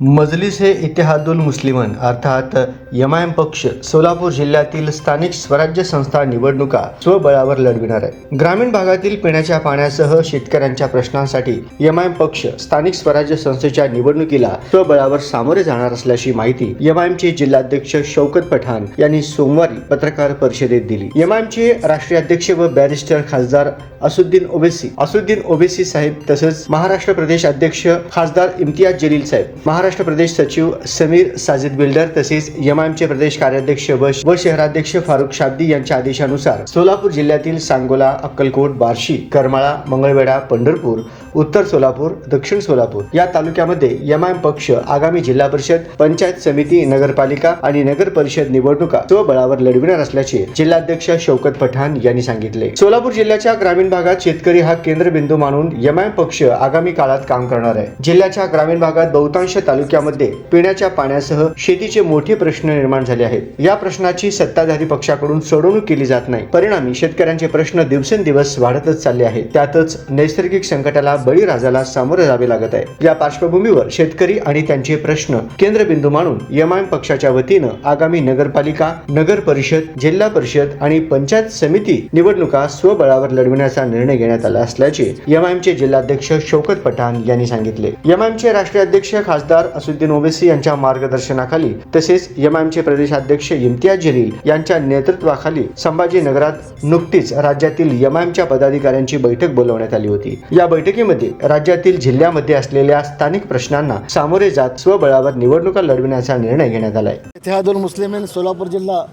मजलिस हे इतिहादुल मुस्लिमन अर्थात एम पक्ष सोलापूर जिल्ह्यातील स्थानिक स्वराज्य संस्था निवडणुका स्वबळावर लढविणार आहे. ग्रामीण भागातील पिण्याच्या पाण्यासह शेतकऱ्यांच्या प्रश्नांसाठी एम पक्ष स्थानिक स्वराज्य संस्थेच्या निवडणुकीला स्वबळावर सामोरे जाणार असल्याची माहिती एम चे जिल्हाध्यक्ष शौकत पठाण यांनी सोमवारी पत्रकार परिषदेत दिली. एम चे राष्ट्रीय अध्यक्ष व बॅरिस्टर खासदार असुद्दीन ओबेसी असुद्दीन ओबेसी साहेब तसेच महाराष्ट्र प्रदेश अध्यक्ष खासदार इम्तियाज जलील साहेब महाराष्ट्र प्रदेश सचिव समीर साजिद बिल्डर तसेच एमआयएमचे प्रदेश कार्याध्यक्ष व व शहराध्यक्ष फारुख शाब्दी यांच्या आदेशानुसार सोलापूर जिल्ह्यातील सांगोला अक्कलकोट बार्शी करमाळा मंगळवेढा पंढरपूर उत्तर सोलापूर दक्षिण सोलापूर या तालुक्यामध्ये एमआयएम पक्ष आगामी जिल्हा परिषद पंचायत समिती नगरपालिका आणि नगर परिषद निवडणुका स्वबळावर लढविणार असल्याचे जिल्हाध्यक्ष शौकत पठाण यांनी सांगितले. सोलापूर जिल्ह्याच्या ग्रामीण भागात शेतकरी हा केंद्रबिंदू मानून एमआयएम पक्ष आगामी काळात काम करणार आहे. जिल्ह्याच्या ग्रामीण भागात बहुतांश तालुक्यामध्ये पिण्याच्या पाण्यासह शेतीचे मोठे प्रश्न निर्माण झाले आहेत. या प्रश्नाची सत्ताधारी पक्षाकडून सोडवणूक केली जात नाही. परिणामी शेतकऱ्यांचे प्रश्न दिवसेंदिवस वाढतच चालले आहेत. त्यातच नैसर्गिक संकटाला बळीराजाला सामोरे जावे लागत आहे. या पार्श्वभूमीवर शेतकरी आणि त्यांचे प्रश्न केंद्रबिंदू मानून एमआयएम पक्षाच्या वतीनं आगामी नगरपालिका नगर परिषद जिल्हा परिषद आणि पंचायत समिती निवडणुका स्वबळावर लढविण्याचा निर्णय घेण्यात आला असल्याचे एमआयएमचे जिल्हाध्यक्ष शौकत पठाण यांनी सांगितले. एमआयएमचे राष्ट्रीय अध्यक्ष खासदार असुद्दीन ओवेसी यांच्या मार्गदर्शनाखाली तसेच एमआयएमचे प्रदेशाध्यक्ष इम्तियाज जलील यांच्या नेतृत्वाखाली संभाजीनगरात नुकतीच राज्यातील एमआयएमच्या पदाधिकाऱ्यांची बैठक बोलवण्यात आली होती. या बैठकीमध्ये राज्यातील जिल्ह्यामध्ये असलेल्या स्थानिक प्रश्नांना सामोरे जात स्वबळावर निवडणुका लढविण्याचा निर्णय घेण्यात आलाय. इतिहादुल मुस्लिमीन सोलापूर जिल्हा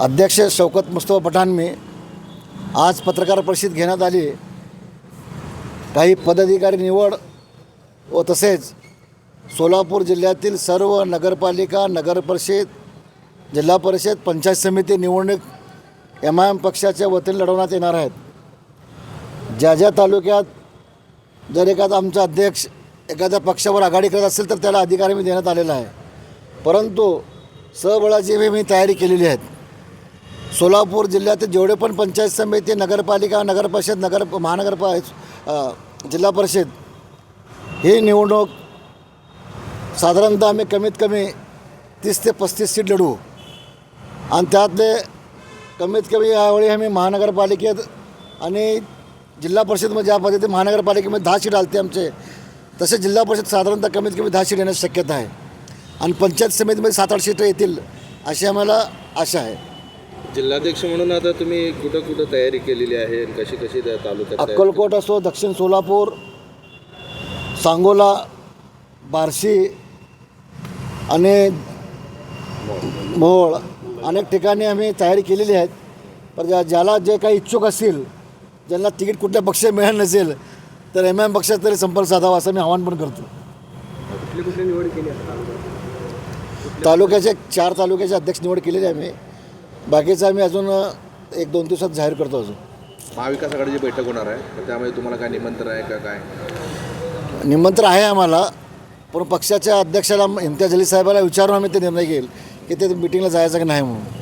अध्यक्ष शौकत मुस्तफा पठाणमी आज पत्रकार परिषद घेण्यात आली. काही पदाधिकारी निवड व तसेच सोलापूर जिल्ह्यातील सर्व नगरपालिका नगरपरिषद जिल्हा परिषद पंचायत समिती निवडणूक एम आय एम पक्षाच्या वतीने लढवण्यात येणार आहेत. ज्या ज्या तालुक्यात जर एखादा आमचा अध्यक्ष एखाद्या पक्षावर आघाडी करत असेल तर त्याला अधिकार मी देण्यात आलेला आहे. परंतु सबळाची मी मी तयारी केलेली आहेत सोलापूर जिल्ह्यातील जेवढे पण पंचायत समिती नगरपालिका नगरपरिषद नगर महानगर जिल्हा परिषद ही निवडणूक साधारणतः आम्ही कमीत कमी तीस ते पस्तीस सीट लढवू. आणि त्यातले कमीत कमी यावेळी आम्ही महानगरपालिकेत आणि जिल्हा परिषदमध्ये ज्या पद्धतीने महानगरपालिकेमध्ये दहा सीट आलते आमचे तसे जिल्हा परिषद साधारणतः कमीत कमी दहा सीट येण्याची शक्यता आहे. आणि पंचायत समितीमध्ये सात आठ सीटं येतील अशी आम्हाला आशा आहे. जिल्हाध्यक्ष म्हणून आता तुम्ही कुठं कुठं तयारी केलेली आहे आणि कशी कशी त्या तालुक्यात अक्कलकोट असो दक्षिण सोलापूर सांगोला बार्शी आणि मोहोळ अनेक ठिकाणी आम्ही तयारी केलेली आहेत. पण ज्या ज्याला जे काही इच्छुक असतील ज्यांना तिकीट कुठल्या पक्ष मिळालं नसेल तर एम एम पक्षात तरी संपर्क साधावा असं मी आवाहन पण करतो. तालुक्याचे चार तालुक्याचे अध्यक्ष निवड केलेली आहे आम्ही. बाकीचं आम्ही अजून एक दोन दिवसात जाहीर करतो अजून. महाविकास आघाडीची बैठक होणार आहे. तर त्यामध्ये तुम्हाला काय निमंत्रण आहे का काय? निमंत्रण आहे आम्हाला. पण पक्षाच्या अध्यक्षाला इम्तियाज अली साहेबाला विचारून आम्ही ते निर्णय घेईल की ते मिटिंगला जायचं की नाही म्हणून.